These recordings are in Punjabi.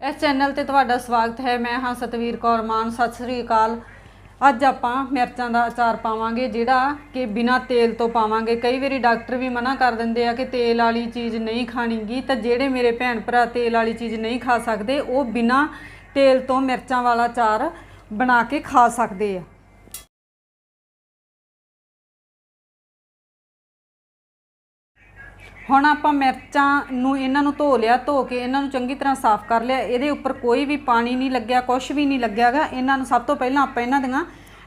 ਇਸ ਚੈਨਲ ਤੇ ਤੁਹਾਡਾ ਸਵਾਗਤ ਹੈ। ਮੈਂ ਹਾਂ ਸਤਵੀਰ ਕੌਰ ਮਾਨ। ਸਤਿ ਸ੍ਰੀ ਅਕਾਲ। ਅੱਜ ਆਪਾਂ ਮਿਰਚਾਂ ਦਾ ਅਚਾਰ ਪਾਵਾਂਗੇ, ਜਿਹੜਾ ਕਿ ਬਿਨਾਂ ਤੇਲ ਤੋਂ ਪਾਵਾਂਗੇ। ਕਈ ਵਾਰੀ ਡਾਕਟਰ ਵੀ ਮਨਾ ਕਰ ਦਿੰਦੇ ਆ ਕਿ ਤੇਲ ਵਾਲੀ ਚੀਜ਼ ਨਹੀਂ ਖਾਣੀਗੀ, ਤਾਂ ਜਿਹੜੇ ਮੇਰੇ ਭੈਣ ਭਰਾ ਤੇਲ ਵਾਲੀ ਚੀਜ਼ ਨਹੀਂ ਖਾ ਸਕਦੇ, ਉਹ ਬਿਨਾਂ ਤੇਲ ਤੋਂ ਮਿਰਚਾਂ ਵਾਲਾ ਅਚਾਰ ਬਣਾ ਕੇ ਖਾ ਸਕਦੇ ਆ। ਹੁਣ ਆਪਾਂ ਮਿਰਚਾਂ ਨੂੰ ਇਹਨਾਂ ਨੂੰ ਧੋ ਲਿਆ, ਧੋ ਕੇ ਇਹਨਾਂ ਨੂੰ ਚੰਗੀ ਤਰ੍ਹਾਂ ਸਾਫ਼ ਕਰ ਲਿਆ। ਇਹਦੇ ਉੱਪਰ ਕੋਈ ਵੀ ਪਾਣੀ ਨਹੀਂ ਲੱਗਿਆ ਕੁਝ ਵੀ ਨਹੀਂ ਲੱਗਿਆਗਾ। ਇਹਨਾਂ ਨੂੰ ਸਭ ਤੋਂ ਪਹਿਲਾਂ ਆਪਾਂ ਇਹਨਾਂ ਦੀਆਂ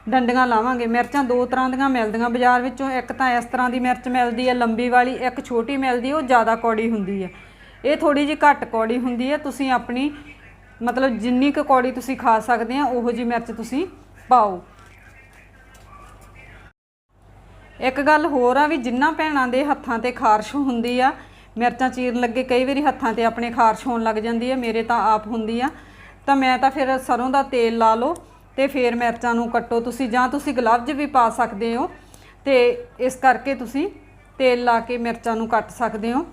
ਡੰਡੀਆਂ ਲਾਵਾਂਗੇ। ਮਿਰਚਾਂ ਦੋ ਤਰ੍ਹਾਂ ਦੀਆਂ ਮਿਲਦੀਆਂ। ਬਾਜ਼ਾਰ ਵਿੱਚੋਂ ਇੱਕ ਤਾਂ ਇਸ ਤਰ੍ਹਾਂ ਦੀ ਮਿਰਚ ਮਿਲਦੀ ਹੈ, ਲੰਬੀ ਵਾਲੀ, ਇੱਕ ਛੋਟੀ ਮਿਲਦੀ ਉਹ ਜ਼ਿਆਦਾ ਕੌੜੀ ਹੁੰਦੀ ਹੈ। ਇਹ ਥੋੜੀ ਜਿਹੀ ਘੱਟ ਕੌੜੀ ਹੁੰਦੀ ਹੈ। ਤੁਸੀਂ ਆਪਣੀ ਮਤਲਬ ਜਿੰਨੀ ਕੁ ਕੌੜੀ ਤੁਸੀਂ ਖਾ ਸਕਦੇ ਆ, ਉਹੋ ਜੀ ਮਿਰਚ ਤੁਸੀਂ ਪਾਓ। ਇੱਕ ਗੱਲ ਹੋਰ ਆ ਵੀ ਜਿੰਨਾ ਭੈਣਾਂ ਦੇ ਹੱਥਾਂ ਤੇ ਖਾਰਸ਼ ਹੁੰਦੀ ਆ, ਮਿਰਚਾਂ ਚੀਰਨ ਲੱਗੇ ਕਈ ਵਾਰੀ ਹੱਥਾਂ ਤੇ ਆਪਣੇ ਖਾਰਸ਼ ਹੋਣ ਲੱਗ ਜਾਂਦੀ ਆ, ਮੇਰੇ ਤਾਂ ਆਪ ਹੁੰਦੀ ਆ। ਤਾਂ ਮੈਂ ਤਾਂ ਫਿਰ ਸਰੋਂ ਦਾ ਤੇਲ ਲਾ ਲਓ ਤੇ ਫਿਰ ਮਿਰਚਾਂ ਨੂੰ ਕੱਟੋ ਤੁਸੀਂ, ਜਾਂ ਤੁਸੀਂ ਗਲਵਜ਼ ਵੀ ਪਾ ਸਕਦੇ ਹੋ ਤੇ ਇਸ ਕਰਕੇ ਤੁਸੀਂ ਤੇਲ ਲਾ ਕੇ ਮਿਰਚਾਂ ਨੂੰ ਕੱਟ ਸਕਦੇ ਹੋ।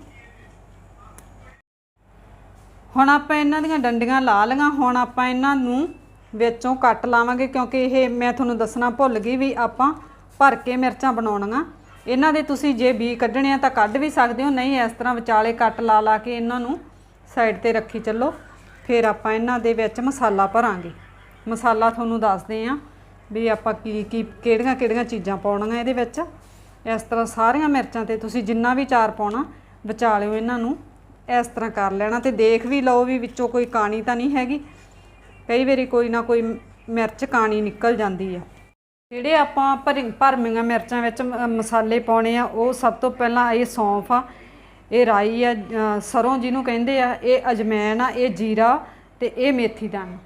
ਹੁਣ ਆਪਾਂ ਇਹਨਾਂ ਦੀਆਂ ਡੰਡੀਆਂ ਲਾ ਲਈਆਂ, ਹੁਣ ਆਪਾਂ ਇਹਨਾਂ ਨੂੰ ਵਿੱਚੋਂ ਕੱਟ ਲਾਵਾਂਗੇ ਕਿਉਂਕਿ ਇਹ ਮੈਂ ਤੁਹਾਨੂੰ ਦੱਸਣਾ ਭੁੱਲ ਗਈ ਵੀ ਆਪਾਂ ਭਰ ਕੇ ਮਿਰਚਾਂ ਬਣਾਉਣੀਆਂ। ਇਹਨਾਂ ਦੇ ਤੁਸੀਂ ਜੇ ਬੀ ਕੱਢਣੇ ਆ ਤਾਂ ਕੱਢ ਵੀ ਸਕਦੇ ਹੋ, ਨਹੀਂ ਇਸ ਤਰ੍ਹਾਂ ਵਿਚਾਲੇ ਕੱਟ ਲਾ ਲਾ ਕੇ ਇਹਨਾਂ ਨੂੰ ਸਾਈਡ ਤੇ ਰੱਖੀ ਚੱਲੋ। ਫਿਰ ਆਪਾਂ ਇਹਨਾਂ ਦੇ ਵਿੱਚ ਮਸਾਲਾ ਭਰਾਂਗੇ। ਮਸਾਲਾ ਤੁਹਾਨੂੰ ਦੱਸਦੇ ਆ ਵੀ ਆਪਾਂ ਕੀ ਕੀ ਕਿਹੜੀਆਂ ਕਿਹੜੀਆਂ ਚੀਜ਼ਾਂ ਪਾਉਣੀਆਂ ਇਹਦੇ ਵਿੱਚ। ਇਸ ਤਰ੍ਹਾਂ ਸਾਰੀਆਂ ਮਿਰਚਾਂ ਤੇ ਤੁਸੀਂ ਜਿੰਨਾ ਵੀ ਚਾਰ ਪਾਉਣਾ, ਵਿਚਾਲਿਓ ਇਹਨਾਂ ਨੂੰ ਇਸ ਤਰ੍ਹਾਂ ਕਰ ਲੈਣਾ ਤੇ ਦੇਖ ਵੀ ਲਓ ਵੀ ਵਿੱਚੋਂ ਕੋਈ ਕਾਣੀ ਤਾਂ ਨਹੀਂ ਹੈਗੀ। ਕਈ ਵਾਰੀ ਕੋਈ ਨਾ ਕੋਈ ਮਿਰਚ ਕਾਣੀ ਨਿਕਲ ਜਾਂਦੀ ਆ। ਜਿਹੜੇ ਆਪਾਂ ਭਰ- ਭਰਮੀਆਂ ਮਿਰਚਾਂ ਵਿੱਚ ਮ- ਮਸਾਲੇ ਪਾਉਣੇ ਆ ਉਹ ਸਭ ਤੋਂ ਪਹਿਲਾਂ ਇਹ ਸੌਂਫ ਆ ਇਹ ਰਾਈ ਆ ਅ, ਸਰੋਂ ਜਿਹਨੂੰ ਕਹਿੰਦੇ ਆ ਇਹ ਅਜਮੈਨ ਆ ਇਹ ਜੀਰਾ ਤੇ ਇਹ ਮੇਥੀ ਦਾਣਾ।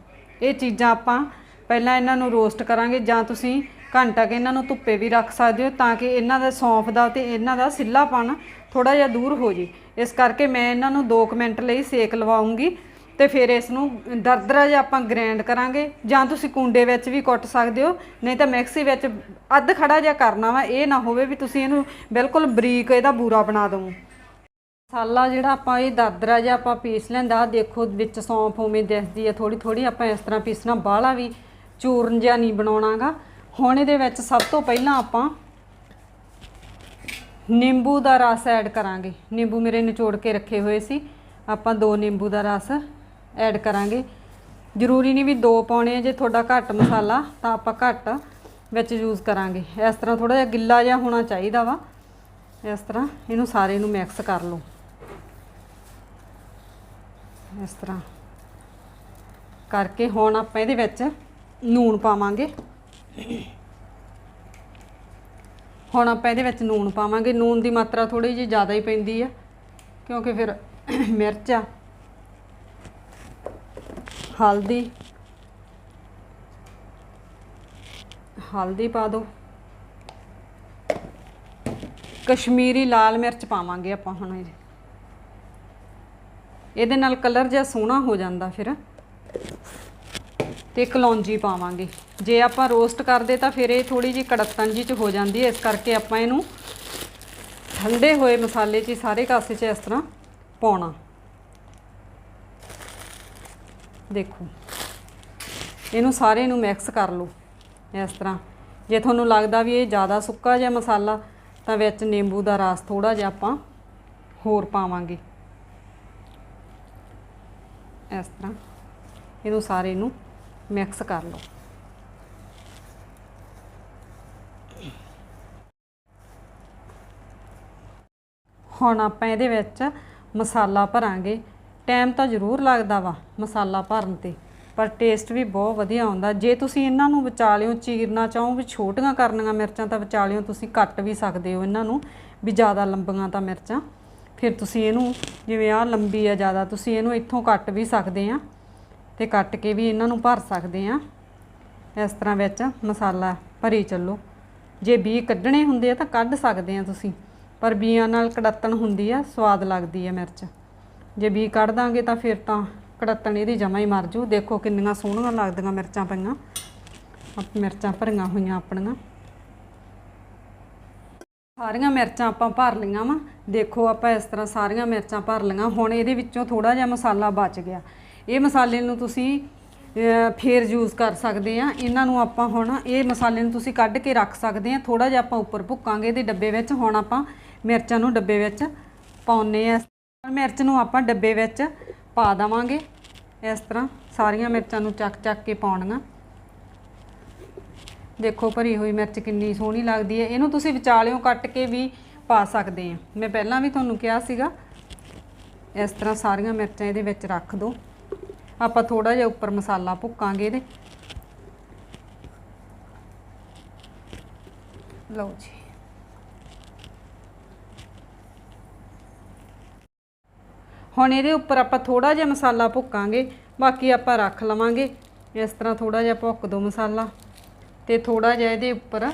ਇਹ ਚੀਜ਼ਾਂ ਆਪਾਂ ਪਹਿਲਾਂ ਇਹਨਾਂ ਨੂੰ ਰੋਸਟ ਕਰਾਂਗੇ ਜਾਂ ਤੁਸੀਂ ਘੰਟਾ ਕੇ ਇਹਨਾਂ ਨੂੰ ਧੁੱਪੇ ਵੀ ਰੱਖ ਸਕਦੇ ਹੋ ਤਾਂ ਕਿ ਇਹਨਾਂ ਦਾ ਸੌਂਫ ਦਾ ਤੇ ਇਹਨਾਂ ਦਾ ਸਿੱਲਾਪਣ ਥੋੜਾ ਜਿਹਾ ਦੂਰ ਹੋ ਜੇ ਇਸ ਕਰਕੇ ਮੈਂ ਇਹਨਾਂ ਨੂੰ 2 ਮਿੰਟ ਲਈ ਸੇਕ ਲਵਾਉਂਗੀ। ਤੇ ਫਿਰ ਇਸ ਨੂੰ ਦਰਦਰਾ ਜਿਹਾ ਆਪਾਂ ਗ੍ਰੈਂਡ ਕਰਾਂਗੇ। ਜਾਂ ਤੁਸੀਂ ਕੁੰਡੇ ਵਿੱਚ ਵੀ ਕੁੱਟ ਸਕਦੇ ਹੋ, ਨਹੀਂ ਤਾਂ ਮਿਕਸੀ ਵਿੱਚ ਅੱਧ ਖੜਾ ਜਿਹਾ ਕਰਨਾ ਵਾ, ਇਹ ਨਾ ਹੋਵੇ ਵੀ ਤੁਸੀਂ ਇਹਨੂੰ ਬਿਲਕੁਲ ਬਰੀਕ ਇਹਦਾ ਬੂਰਾ ਬਣਾ ਦਿਓ ਮਸਾਲਾ ਜਿਹੜਾ ਆਪਾਂ ਇਹ ਦਰਦਰਾ ਜਿਹਾ ਆਪਾਂ ਪੀਸ ਲੈਂਦਾ ਦੇਖੋ ਵਿੱਚ ਸੌਂਫ ਉਵੇਂ ਦਿਸਦੀ ਹੈ ਥੋੜੀ ਥੋੜੀ ਆਪਾਂ ਇਸ ਤਰ੍ਹਾਂ ਪੀਸਣਾ, ਬਾਹਲਾ ਵੀ ਚੂਰਨ ਜਿਹਾ ਨਹੀਂ ਬਣਾਉਣਾਗਾ। ਹੁਣ ਇਹਦੇ ਵਿੱਚ ਸਭ ਤੋਂ ਪਹਿਲਾਂ ਆਪਾਂ ਨਿੰਬੂ ਦਾ ਰਸ ਐਡ ਕਰਾਂਗੇ। ਨਿੰਬੂ ਮੇਰੇ ਨਿਚੋੜ ਕੇ ਰੱਖੇ ਹੋਏ ਸੀ। ਆਪਾਂ ਦੋ ਨਿੰਬੂ ਦਾ ਰਸ ਐਡ ਕਰਾਂਗੇ। ਜ਼ਰੂਰੀ ਨਹੀਂ ਵੀ ਦੋ ਪਾਉਣੇ ਆ, ਜੇ ਤੁਹਾਡਾ ਘੱਟ ਮਸਾਲਾ, ਤਾਂ ਆਪਾਂ ਘੱਟ ਵਿੱਚ ਯੂਜ਼ ਕਰਾਂਗੇ। ਇਸ ਤਰ੍ਹਾਂ ਥੋੜਾ ਜਿਹਾ ਗਿੱਲਾ ਜਿਹਾ ਹੋਣਾ ਚਾਹੀਦਾ ਵਾ। ਇਸ ਤਰ੍ਹਾਂ ਇਹਨੂੰ ਸਾਰੇ ਨੂੰ ਮਿਕਸ ਕਰ ਲਓ। ਇਸ ਤਰ੍ਹਾਂ ਕਰਕੇ ਹੁਣ ਆਪਾਂ ਇਹਦੇ ਵਿੱਚ ਨੂਣ ਪਾਵਾਂਗੇ। ਹੁਣ ਆਪਾਂ ਇਹਦੇ ਵਿੱਚ ਨੂਣ ਪਾਵਾਂਗੇ। ਨੂਣ ਦੀ ਮਾਤਰਾ ਥੋੜੀ ਜਿਹੀ ਜ਼ਿਆਦਾ ਹੀ ਪੈਂਦੀ ਆ, ਕਿਉਂਕਿ ਫਿਰ ਮਿਰਚ ਆ ਹਲਦੀ। ਹਲਦੀ ਪਾ ਦਿਓ ਕਸ਼ਮੀਰੀ ਲਾਲ ਮਿਰਚ ਪਾਵਾਂਗੇ ਆਪਾਂ ਹੁਣ ਇਹਦੇ ਇਹਦੇ ਨਾਲ ਕਲਰ ਜਿਹਾ ਸੋਹਣਾ ਹੋ ਜਾਂਦਾ ਫਿਰ। ਤੇ ਕਲੌਂਜੀ ਪਾਵਾਂਗੇ। ਜੇ ਆਪਾਂ ਰੋਸਟ ਕਰਦੇ ਤਾਂ ਫਿਰ ਇਹ ਥੋੜੀ ਜਿਹੀ ਕੜੱਤਣ ਜੀ ਚ ਹੋ ਜਾਂਦੀ ਹੈ। ਇਸ ਕਰਕੇ ਆਪਾਂ ਇਹਨੂੰ ਠੰਡੇ ਹੋਏ ਮਸਾਲੇ 'ਚ ਹੀ ਸਾਰੇ ਕਾਸੇ 'ਚ ਇਸ ਤਰ੍ਹਾਂ ਪਾਉਣਾ। ਦੇਖੋ। ਇਹਨੂੰ ਸਾਰੇ ਨੂੰ ਮਿਕਸ ਕਰ ਲਓ, ਇਸ ਤਰ੍ਹਾਂ। ਜੇ ਤੁਹਾਨੂੰ ਲੱਗਦਾ ਵੀ ਇਹ ਜ਼ਿਆਦਾ ਸੁੱਕਾ ਜਿਹਾ ਮਸਾਲਾ, ਤਾਂ ਵਿੱਚ ਨਿੰਬੂ ਦਾ ਰਸ ਥੋੜਾ ਜਿਹਾ ਆਪਾਂ ਹੋਰ ਪਾਵਾਂਗੇ। ਇਸ ਤਰ੍ਹਾਂ ਇਹਨੂੰ ਸਾਰੇ ਨੂੰ ਮਿਕਸ ਕਰ ਲਓ। ਹੁਣ ਆਪਾਂ ਇਹਦੇ ਵਿੱਚ ਮਸਾਲਾ ਭਰਾਂਗੇ। ਟਾਈਮ ਤਾਂ ਜ਼ਰੂਰ ਲੱਗਦਾ ਵਾ ਮਸਾਲਾ ਭਰਨ ਤੇ, ਪਰ ਟੇਸਟ ਵੀ ਬਹੁਤ ਵਧੀਆ ਆਉਂਦਾ। ਜੇ ਤੁਸੀਂ ਇਹਨਾਂ ਨੂੰ ਵਿਚਾਲਿਓ ਚੀਰਨਾ ਚਾਹੋ ਵੀ ਛੋਟੀਆਂ ਕਰਨੀਆਂ ਮਿਰਚਾਂ ਤਾਂ ਵਿਚਾਲਿਓ ਤੁਸੀਂ ਕੱਟ ਵੀ ਸਕਦੇ ਹੋ ਇਹਨਾਂ ਨੂੰ, ਵੀ ਜ਼ਿਆਦਾ ਲੰਬੀਆਂ ਤਾਂ ਮਿਰਚਾਂ। ਫਿਰ ਤੁਸੀਂ ਇਹਨੂੰ, ਜਿਵੇਂ ਆਹ ਲੰਬੀ ਆ ਜ਼ਿਆਦਾ, ਤੁਸੀਂ ਇਹਨੂੰ ਇੱਥੋਂ ਕੱਟ ਵੀ ਸਕਦੇ ਆ ਤੇ ਕੱਟ ਕੇ ਵੀ ਇਹਨਾਂ ਨੂੰ ਭਰ ਸਕਦੇ ਆ। ਇਸ ਤਰ੍ਹਾਂ ਵਿੱਚ ਮਸਾਲਾ ਭਰੀ ਚੱਲੋ। ਜੇ ਬੀ ਕੱਢਣੇ ਹੁੰਦੇ ਆ ਤਾਂ ਕੱਢ ਸਕਦੇ ਆ ਤੁਸੀਂ, ਪਰ ਬੀਆਂ ਨਾਲ ਕੜੱਤਣ ਹੁੰਦੀ ਆ, ਸਵਾਦ ਲੱਗਦੀ ਆ ਮਿਰਚ। ਜੇ ਬੀ ਕੱਢ ਦਾਂਗੇ ਤਾਂ ਫਿਰ ਤਾਂ ਕੜੱਤਣ ਇਹਦੀ ਜਮਾ ਹੀ ਮਰ ਜੂ। ਦੇਖੋ ਕਿੰਨੀਆਂ ਸੋਹਣੀਆਂ ਲੱਗਦੀਆਂ ਮਿਰਚਾਂ ਪਈਆਂ। ਆਪ ਮਿਰਚਾਂ ਭਰੀਆਂ ਹੋਈਆਂ ਆਪਣੀਆਂ। ਸਾਰੀਆਂ ਮਿਰਚਾਂ ਆਪਾਂ ਭਰ ਲਈਆਂ ਵਾ। ਦੇਖੋ ਆਪਾਂ ਇਸ ਤਰ੍ਹਾਂ ਸਾਰੀਆਂ ਮਿਰਚਾਂ ਭਰ ਲਈਆਂ। ਹੁਣ ਇਹਦੇ ਵਿੱਚੋਂ ਥੋੜਾ ਜਿਹਾ ਮਸਾਲਾ ਬਚ ਗਿਆ। ਇਹ ਮਸਾਲੇ ਨੂੰ ਤੁਸੀਂ ਅਹ, ਫੇਰ ਯੂਜ਼ ਕਰ ਸਕਦੇ ਆ। ਇਹਨਾਂ ਨੂੰ ਆਪਾਂ ਹੁਣ ਇਹ ਮਸਾਲੇ ਨੂੰ ਤੁਸੀਂ ਕੱਢ ਕੇ ਰੱਖ ਸਕਦੇ ਆ। ਥੋੜਾ ਜਿਹਾ ਆਪਾਂ ਉੱਪਰ ਭੁੱਕਾਂਗੇ ਇਹਦੇ ਡੱਬੇ ਵਿੱਚ। ਹੁਣ ਆਪਾਂ ਮਿਰਚਾਂ ਨੂੰ ਡੱਬੇ ਵਿੱਚ ਪਾਉਨੇ ਆ। ਮਿਰਚ ਨੂੰ ਆਪਾਂ ਡੱਬੇ ਵਿੱਚ ਪਾ ਦੇਵਾਂਗੇ। ਇਸ ਤਰ੍ਹਾਂ ਸਾਰੀਆਂ ਮਿਰਚਾਂ ਨੂੰ ਚੱਕ ਚੱਕ ਕੇ ਪਾਉਣੀਆਂ। ਦੇਖੋ ਭਰੀ ਹੋਈ ਮਿਰਚ ਕਿੰਨੀ ਸੋਹਣੀ ਲੱਗਦੀ ਹੈ। ਇਹਨੂੰ ਤੁਸੀਂ ਵਿਚਾਲਿਓਂ ਕੱਟ ਕੇ ਵੀ ਪਾ ਸਕਦੇ ਆ। ਮੈਂ ਪਹਿਲਾਂ ਵੀ ਤੁਹਾਨੂੰ ਕਿਹਾ ਸੀਗਾ, ਇਸ ਤਰ੍ਹਾਂ ਸਾਰੀਆਂ ਮਿਰਚਾਂ ਇਹਦੇ ਵਿੱਚ ਰੱਖ ਦਿਓ ਆਪਾਂ ਥੋੜਾ ਜਿਹਾ ਉੱਪਰ ਮਸਾਲਾ ਭੁੱਕਾਂਗੇ ਇਹਦੇ। ਲਓ ਜੀ। ਹੁਣ ਇਹਦੇ ਉੱਪਰ ਆਪਾਂ ਥੋੜਾ ਜਿਹਾ ਮਸਾਲਾ ਭੁੱਕਾਂਗੇ, ਬਾਕੀ ਆਪਾਂ ਰੱਖ ਲਵਾਂਗੇ। ਇਸ ਤਰ੍ਹਾਂ ਥੋੜਾ ਜਿਹਾ ਭੁੱਕ ਦੋ ਮਸਾਲਾ। ਤੇ ਥੋੜਾ ਜਿਹਾ ਇਹਦੇ ਉੱਪਰ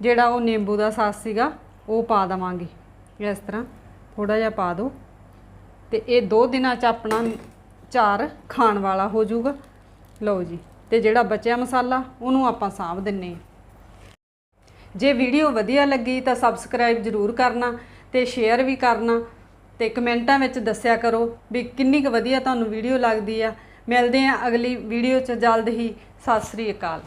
ਜਿਹੜਾ ਉਹ ਨਿੰਬੂ ਦਾ ਸਾਸ ਸੀਗਾ, ਉਹ ਪਾ ਦਵਾਂਗੇ। ਇਸ ਤਰ੍ਹਾਂ ਥੋੜਾ ਜਿਹਾ ਪਾ ਦਿਓ ਤੇ ਇਹ ਦੋ ਦਿਨਾਂ ਚ ਆਪਣਾ ਚਾਰ ਖਾਣ ਵਾਲਾ ਹੋ ਜਾਊਗਾ। ਲਓ ਜੀ, ਤੇ ਜਿਹੜਾ ਬਚਿਆ ਮਸਾਲਾ, ਉਹਨੂੰ ਆਪਾਂ ਸਾਂਭ ਦਿੰਨੇ ਹਾਂ ਜੇ ਵੀਡੀਓ ਵਧੀਆ ਲੱਗੀ ਤਾਂ ਸਬਸਕ੍ਰਾਈਬ ਜ਼ਰੂਰ ਕਰਨਾ ਤੇ ਸ਼ੇਅਰ ਵੀ ਕਰਨਾ। ਤੇ ਕਮੈਂਟਾਂ ਵਿੱਚ ਦੱਸਿਆ ਕਰੋ ਵੀ ਕਿੰਨੀ ਕੁ ਵਧੀਆ ਤੁਹਾਨੂੰ ਵੀਡੀਓ ਲੱਗਦੀ ਆ। ਮਿਲਦੇ ਆ ਅਗਲੀ ਵੀਡੀਓ 'ਚ। ਜਲਦ ਹੀ। ਸਤਿ ਸ੍ਰੀ ਅਕਾਲ।